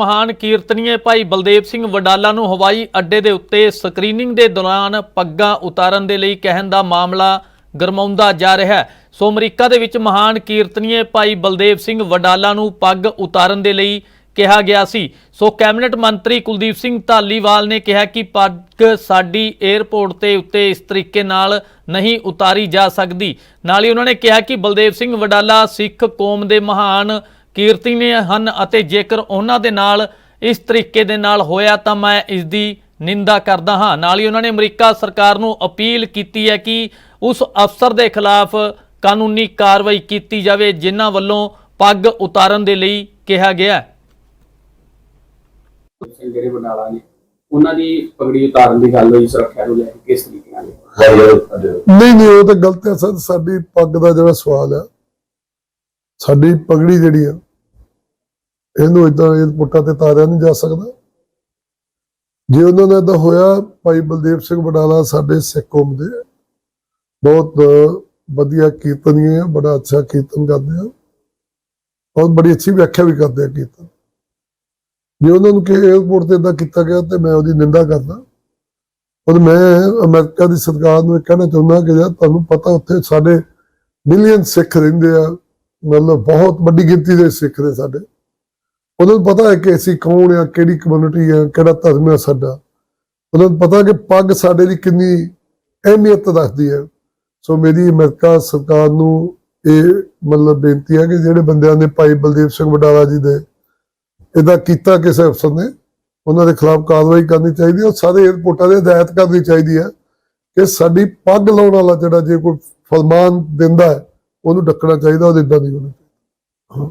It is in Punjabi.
ਮਹਾਨ ਕੀਰਤਨੀਏ ਭਾਈ ਬਲਦੇਵ ਸਿੰਘ ਵਡਾਲਾ ਨੂੰ ਹਵਾਈ ਅੱਡੇ ਦੇ ਉੱਤੇ ਸਕਰੀਨਿੰਗ ਦੇ ਦੌਰਾਨ ਪੱਗਾਂ ਉਤਾਰਨ ਦੇ ਲਈ ਕਹਿਣ ਦਾ ਮਾਮਲਾ ਗਰਮਾਉਂਦਾ ਜਾ ਰਿਹਾ ਹੈ। ਸੋ ਅਮਰੀਕਾ ਦੇ ਵਿੱਚ ਮਹਾਨ ਕੀਰਤਨੀਏ ਭਾਈ ਬਲਦੇਵ ਸਿੰਘ ਵਡਾਲਾ ਨੂੰ ਪੱਗ ਉਤਾਰਨ ਦੇ ਲਈ ਕਿਹਾ ਗਿਆ ਸੀ। ਸੋ ਕੈਬਨਿਟ ਮੰਤਰੀ ਕੁਲਦੀਪ ਸਿੰਘ ਧਾਲੀਵਾਲ ਨੇ ਕਿਹਾ ਕਿ ਪੱਗ ਸਾਡੀ 에ਅਰਪੋਰਟ ਤੇ ਉੱਤੇ ਇਸ ਤਰੀਕੇ ਨਾਲ ਨਹੀਂ ਉਤਾਰੀ ਜਾ ਸਕਦੀ। ਨਾਲ ਹੀ ਉਹਨਾਂ ਨੇ ਕਿਹਾ ਕਿ ਬਲਦੇਵ ਸਿੰਘ ਵਡਾਲਾ ਸਿੱਖ ਕੌਮ ਦੇ ਮਹਾਨ ਕੀਰਤਨੀਏ ਹਨ ਅਤੇ ਜੇਕਰ ਉਹਨਾਂ ਦੇ ਨਾਲ ਇਸ ਤਰੀਕੇ ਦੇ ਨਾਲ ਹੋਇਆ ਤਾਂ ਮੈਂ ਇਸ ਦੀ ਨਿੰਦਾ ਕਰਦਾ ਹਾਂ। ਨਾਲ ਹੀ ਉਹਨਾਂ ਨੇ ਅਮਰੀਕਾ ਸਰਕਾਰ ਨੂੰ ਅਪੀਲ ਕੀਤੀ ਹੈ ਕਿ ਉਸ ਅਫਸਰ ਦੇ ਖਿਲਾਫ ਕਾਨੂੰਨੀ ਕਾਰਵਾਈ ਕੀਤੀ ਜਾਵੇ ਜਿਨ੍ਹਾਂ ਵੱਲੋਂ ਪੱਗ ਉਤਾਰਨ ਦੇ ਲਈ ਕਿਹਾ ਗਿਆ ਹੈ। ਸਿੰਘ ਜਿਹੜੇ ਬਨਾਲਾ ਨੇ ਉਹਨਾਂ ਦੀ ਪਗੜੀ ਉਤਾਰਨ ਦੀ ਗੱਲ ਹੋਈ ਸੁਰੱਖਿਆ ਨੂੰ ਲੈ ਕੇ ਕਿਸ ਤਰੀਕੇ ਨਾਲ? ਨਹੀਂ ਨਹੀਂ ਉਹ ਤਾਂ ਗਲਤ ਹੈ ਸਰ। ਸਾਡੀ ਪੱਗ ਦਾ ਜਿਹੜਾ ਸਵਾਲ ਆ ਸਾਡੀ ਪਗੜੀ ਜਿਹੜੀ ਆ ਇਹਨੂੰ ਇਦਾਂ ਇਹ ਪੁੱਟਾਂ ਤੇ ਤਾਰਿਆ ਨਹੀਂ ਜਾ ਸਕਦਾ। ਜੇ ਉਹਨਾਂ ਦਾ ਇਦਾਂ ਹੋਇਆ, ਭਾਈ ਬਲਦੇਵ ਸਿੰਘ ਬਡਾਲਾ ਸਾਡੇ ਸਿੱਖ ਕੌਮ ਦੇ ਬਹੁਤ ਵਧੀਆ ਕੀਰਤਨੀਏ ਬੜਾ ਅੱਛਾ ਕੀਰਤਨ ਕਰਦੇ ਆ। ਬਹੁਤ ਬੜੀ ਅੱਛੀ ਵਿਆਖਿਆ ਵੀ ਕਰਦੇ ਆ ਕੀਰਤਨ। ਜੇ ਉਹਨਾਂ ਨੂੰ ਕਿ 에어ਪੋਰਟ ਤੇ ਇਦਾਂ ਕੀਤਾ ਗਿਆ ਤੇ ਮੈਂ ਉਹਦੀ ਨਿੰਦਾ ਕਰਦਾ। ਔਰ ਮੈਂ ਅਮਰੀਕਾ ਦੀ ਸਰਕਾਰ ਨੂੰ ਇਹ ਕਹਿਣਾ ਚਾਹੁੰਦਾ ਕਿ ਯਾਰ ਤੁਹਾਨੂੰ ਪਤਾ ਉੱਥੇ ਸਾਡੇ ਮਿਲੀਅਨ ਸਿੱਖ ਰਹਿੰਦੇ ਆ। ਮਤਲਬ ਬਹੁਤ ਵੱਡੀ ਗਿਣਤੀ ਦੇ ਸਿੱਖ ਨੇ ਸਾਡੇ। ਉਹਨਾਂ ਨੂੰ ਪਤਾ ਹੈ ਕਿ ਅਸੀਂ ਕੌਣ ਆ, ਕਿਹੜੀ ਕਮਿਊਨਿਟੀ ਆ, ਕਿਹੜਾ ਧਰਮ ਆ ਸਾਡਾ ਉਹਨਾਂ ਨੂੰ ਪਤਾ ਕਿ ਪੱਗ ਸਾਡੇ ਲਈ ਕਿੰਨੀ ਅਹਿਮੀਅਤ ਰੱਖਦੀ ਹੈ ਸੋ ਮੇਰੀ ਅਮਰੀਕਾ ਸਰਕਾਰ ਨੂੰ ਇਹ ਮਤਲਬ ਬੇਨਤੀ ਹੈ ਕਿ ਜਿਹੜੇ ਬੰਦਿਆਂ ਨੇ ਭਾਈ ਬਲਦੇਵ ਸਿੰਘ ਵਡਾਲਾ ਜੀ ਦੇ ਇਹਦਾ ਕੀਤਾ ਕਿਸੇ ਅਫਸਰ ਨੇ, ਉਹਨਾਂ ਦੇ ਖਿਲਾਫ ਕਾਰਵਾਈ ਕਰਨੀ ਚਾਹੀਦੀ ਹੈ ਔਰ ਸਾਰੇ ਏਅਰਪੋਰਟਾਂ ਦੇ ਹਦਾਇਤ ਕਰਨੀ ਚਾਹੀਦੀ ਹੈ ਕਿ ਸਾਡੀ ਪੱਗ ਲਾਉਣ ਵਾਲਾ ਜਿਹੜਾ ਜੇ ਕੋਈ ਫਰਮਾਨ ਦਿੰਦਾ ਹੈ, ਉਹਨੂੰ ਡੱਕਣਾ ਚਾਹੀਦਾ, ਉਹ ਇਦਾਂ ਨਹੀਂ ਹੋਣਾ ਚਾਹੀਦਾ। ਹਾਂ